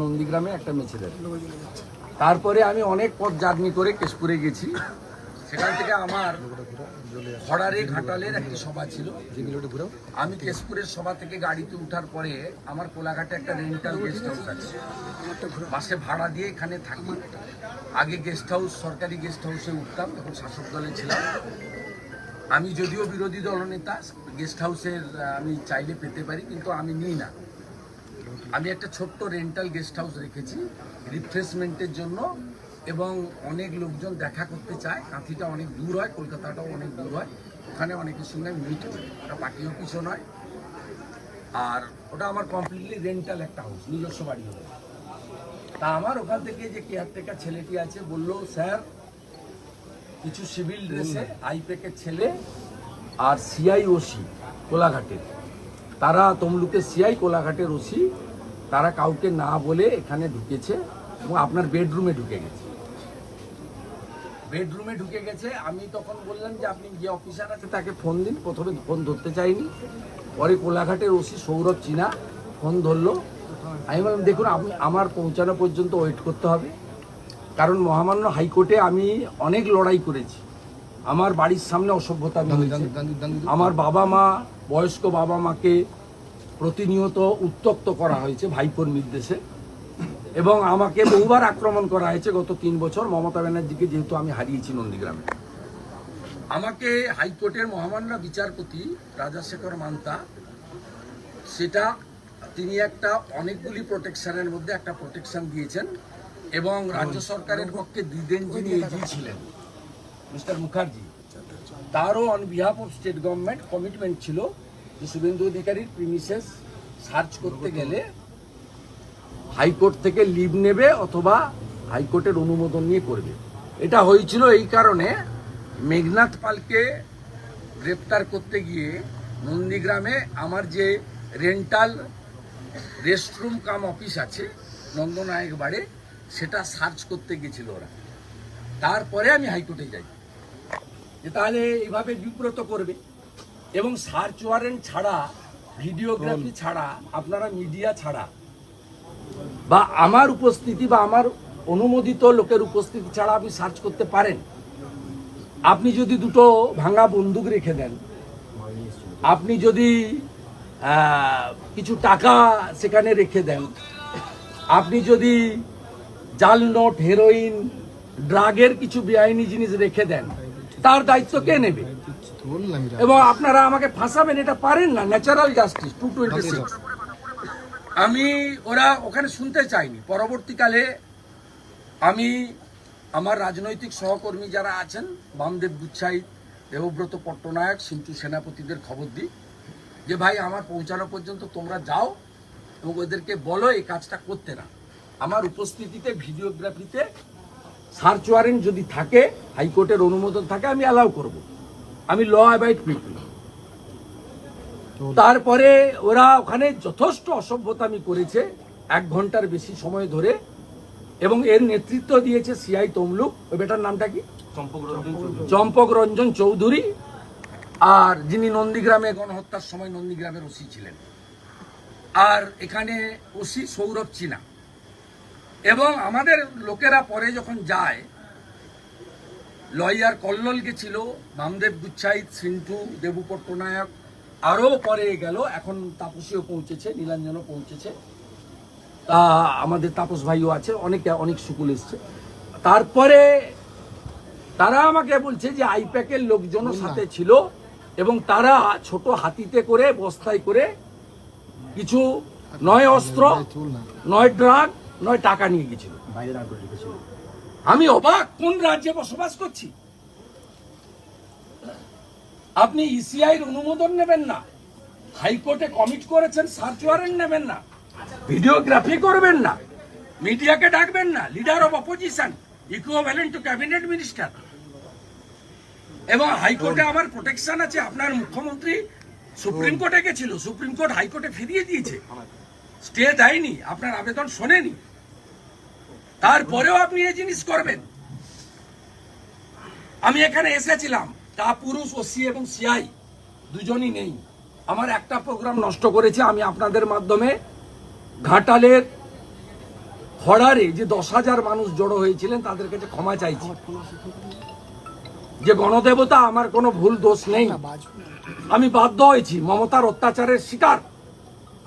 নন্দীগ্রামে একটা মেছেদের। তারপরে আমি অনেক পথ জার্নি করে কেশপুরে গেছি। সেখান থেকে আমার খড়ারে ঘাটালের একটি সভা ছিল। আমি কেশপুরের সভা থেকে গাড়িতে ওঠার পরে আমার কোলাঘাটে একটা রেন্টাল গেস্ট হাউস আছে। বাসে ভাড়া দিয়ে এখানে থাকি। আগে গেস্ট হাউস সরকারি গেস্ট হাউসে উঠতাম তখন শাসক দলে ছিলাম। আমি যদিও বিরোধী দলনেতা গেস্ট হাউসের আমি চাইলে পেতে পারি, কিন্তু আমি নিই না। আমি একটা ছোট্ট রেন্টাল গেস্ট হাউস রেখেছি রিফ্রেশমেন্টের জন্য, এবং অনেক লোকজন দেখা করতে চায়। কাঁথিটা অনেক দূর হয়, কলকাতাটাও অনেক দূর হয়। ওখানে অনেকের সঙ্গে মিট করি। ওটা পার্টি অফিসও নয়। আর ওটা আমার কমপ্লিটলি রেন্টাল একটা হাউস নিজস্ব বাড়ি হবে। তা আমার ওখান থেকে যে কেয়ারটেকার ছেলেটি আছে, বলল, স্যার, কিছু সিভিল ড্রেসে আইপেকের ছেলে আর সিআই ওসি কোলাঘাটের। তারা তমলুকের সিআই কোলাঘাটের ওসি তারা কাউকে না বলে এখানে ঢুকেছে এবং আপনার বেডরুমে ঢুকে গেছে। বেডরুমে ঢুকে গেছে আমি তখন বললাম যে আপনি যে অফিসার আছে তাকে ফোন দিন প্রথমে ফোন ধরতে চাইনি। পরে কোলাঘাটের ওসি সৌরভ চিনা ফোন ধরলো। আমি বললাম দেখুন আপনি আমার পৌঁছানো পর্যন্ত ওয়েট করতে হবে। কারণ মহামান্য হাইকোর্টে আমি অনেক লড়াই করেছি। আমার বাড়ির সামনে অসভ্যতা আমার বাবা মা বয়স্ক বাবা মাকে প্রতিনিয়ত উত্তক্ত করা হয়েছে ভাইপোর নির্দেশে। এবং আমাকে বহুবার আক্রমণ করা হয়েছে গত তিন বছর। মমতা ব্যানার্জিকে যেহেতু আমি হারিয়েছি নন্দীগ্রামে। আমাকে হাইকোর্টের মহামান্য বিচারপতি রাজাশেখর মান্তা, সেটা তিনি একটা অনেকগুলি প্রোটেকশনের মধ্যে একটা প্রোটেকশন দিয়েছেন এবং রাজ্য সরকারের পক্ষে দ্বিদেন যিনি এজি ছিলেন মিস্টার মুখার্জি, তারও on behalf of state government commitment ছিল যে শুভেন্দু অধিকারীর প্রিমিসেস সার্চ করতে গেলে হাইকোর্ট থেকে লিভ নেবে অথবা হাইকোর্টের অনুমোদন নিয়ে করবে। এটা হয়েছিল এই কারণে মেঘনাথ পালকে গ্রেপ্তার করতে গিয়ে নন্দীগ্রামে আমার যে রেন্টাল রেস্টরুম কাম অফিস আছে, নন্দনায়ক বাড়ে, সেটা সার্চ করতে গেছিল ওরা। তারপরে আমি হাইকোর্টে যাই। যে তাহলে এইভাবে বিব্রত করবে। এবং সার্চ ওয়ারেন্ট ছাড়া ভিডিওগ্রাফি ছাড়া আপনারা মিডিয়া ছাড়া বা আমার উপস্থিতি বা আমার অনুমোদিত লোকের উপস্থিতি ছাড়া আপনি সার্চ করতে পারেন। আপনি যদি দুটো ভাঙা বন্দুক রেখে দেন আপনি যদি কিছু টাকা সেখানে রেখে দেন আপনি যদি জাল নোট হেরোইন ড্রাগের কিছু বেআইনি জিনিস রেখে দেন তার দায়িত্ব কে নেবে? এবং আপনারা আমাকে ফাঁসাবেন এটা পারেন না natural justice two twenty six আমি ওরা ওখানে শুনতে চাইনি পরবর্তীকালে আমি আমার রাজনৈতিক সহকর্মী যারা আছেন বামদেব গুচ্ছাই দেবব্রত পট্টনায়ক সিন্টু সেনাপতিদের খবর দিই যে ভাই আমার পৌঁছানো পর্যন্ত তোমরা যাও এবং ওদেরকে বলো এই কাজটা করতে না। আমার উপস্থিতিতে ভিডিওগ্রাফিতে সার্চ ওয়ারেন্ট যদি থাকে হাইকোর্টের অনুমোদন থাকে আমি অ্যালাউ করব। আমি ল অ্যাবাইড পিপল তারপরে ওরা ওখানে যথেষ্ট অসভ্যতামি করেছে এক ঘণ্টার বেশি সময় ধরে এবং এর নেতৃত্ব দিয়েছে সিআই তমলুক। ওই বেটার নামটা কি? চম্পক রঞ্জন চৌধুরী। আর যিনি নন্দীগ্রামে গণহত্যার সময় নন্দীগ্রামের ওসি ছিলেন। আর এখানে ওসি সৌরভ চিনা। এবং আমাদের লোকেরা পরে যখন যায় লয়ার কল্লোল গেছিল নামদেব গুচ্ছাইত সিন্টু দেবু পট্টনায়ক আরও পরে গেল এখন তাপসীও পৌঁছেছে নীলাঞ্জনও পৌঁছেছে। তা আমাদের তাপস ভাইও আছে অনেকে অনেক সুকুল এসছে। তারপরে তারা আমাকে বলছে যে আইপ্যাকের লোকজনও সাথে ছিল এবং তারা ছোট হাতিতে করে বস্তায় করে কিছু নয় অস্ত্র নয় ড্রাগ নয় টাকা নিয়ে গেছিল। আমি অবাক। কোন রাজ্যে বসবাস করছি? আপনি ইসিআইয়ের অনুমোদন নেবেন না। হাইকোর্টে কমিট করেছেন, সার্চ ওয়ারেন্ট নেবেন না। ভিডিওগ্রাফি করবেন না। মিডিয়াকে ডাকবেন না। Leader of opposition equivalent to cabinet minister এবং হাইকোর্টে আমার প্রোটেকশন আছে। আপনার মুখ্যমন্ত্রী সুপ্রিম কোর্টে গেছিল। সুপ্রিম কোর্ট হাইকোর্টে ফিরিয়ে দিয়েছে। স্টে দেয়নি। আপনার আবেদন শোনেনি। তারপরেও আপনি এই জিনিস করবেন। আমি এখানে এসেছিলাম, তা পুরুষ ওসি এবং সিআই দুজনই নেই। আমার একটা প্রোগ্রাম নষ্ট করেছে, আমি আপনাদের মাধ্যমে ঘাটালের খড়ারে যে দশ হাজার মানুষ জড়ো হয়েছিলেন, তাদের কাছে ক্ষমা চাইছি। যে গণদেবতা, আমার কোনো ভুল দোষ নেই। আমি বাধ্য হয়েছি, মমতার অত্যাচারের শিকার।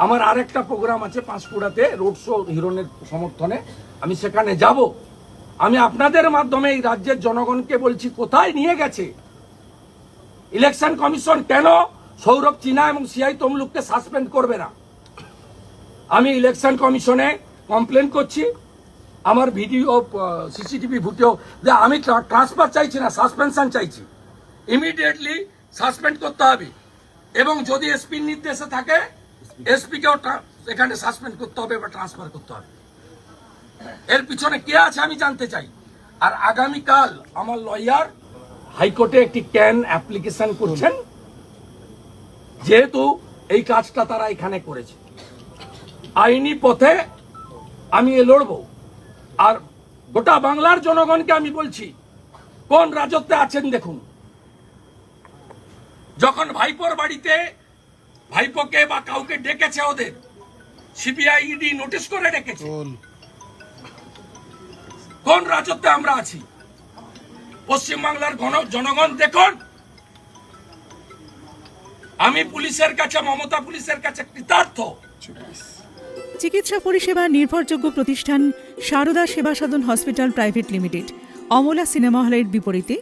আমার আরেকটা প্রোগ্রাম আছে পাঁশকুড়াতে রোড শো হিরণের সমর্থনে। আমি সেখানে যাব। আমি আপনাদের মাধ্যমে এই রাজ্যের জনগণকে বলছি, কোথায় নিয়ে গেছে? ইলেকশন কমিশন কেন সৌরভ চিনা এবং সিআই তমলুককে সাসপেন্ড করবে না? আমি ইলেকশন কমিশনে কমপ্লেন করছি। আমার ভিডিও সিসিটিভি ফুটেও যে আমি ট্রান্সফার চাইছি না সাসপেনশন চাইছি। ইমিডিয়েটলি সাসপেন্ড করতে হবে। এবং যদি এসপির নির্দেশে থাকে এসপিকেও এখানে সাসপেন্ড করতে হবে বা ট্রান্সফার করতে হবে। এর পিছনে কে আছে আমি জানতে চাই। আর আগামীকাল আমার লয়ার হাইকোর্টে একটি ক্যান অ্যাপ্লিকেশন করছেন। যেহেতু এই কাজটা তারা এখানে করেছে। আইনি পথে আমি এ লড়বো। আর গোটা বাংলার জনগণকে আমি বলছি, কোন রাজত্বে আছেন দেখুন। যখন ভাইপোর বাড়িতে ভাইপোকে বা ডেকেছে ওদের। সিবিআই ইডি নোটিশ করে ডেকেছে। কোন? রাজত্বে আমরা আছি? পশ্চিমবাংলার গণ- জনগণ দেখুন। আমি পুলিশের কাছে মমতা পুলিশের কাছে কৃতার্থ। চিকিৎসা পরিষেবা নির্ভরযোগ্য প্রতিষ্ঠান Sarada Seva Sadhan hospital private limited Amala cinema হলের বিপরীতে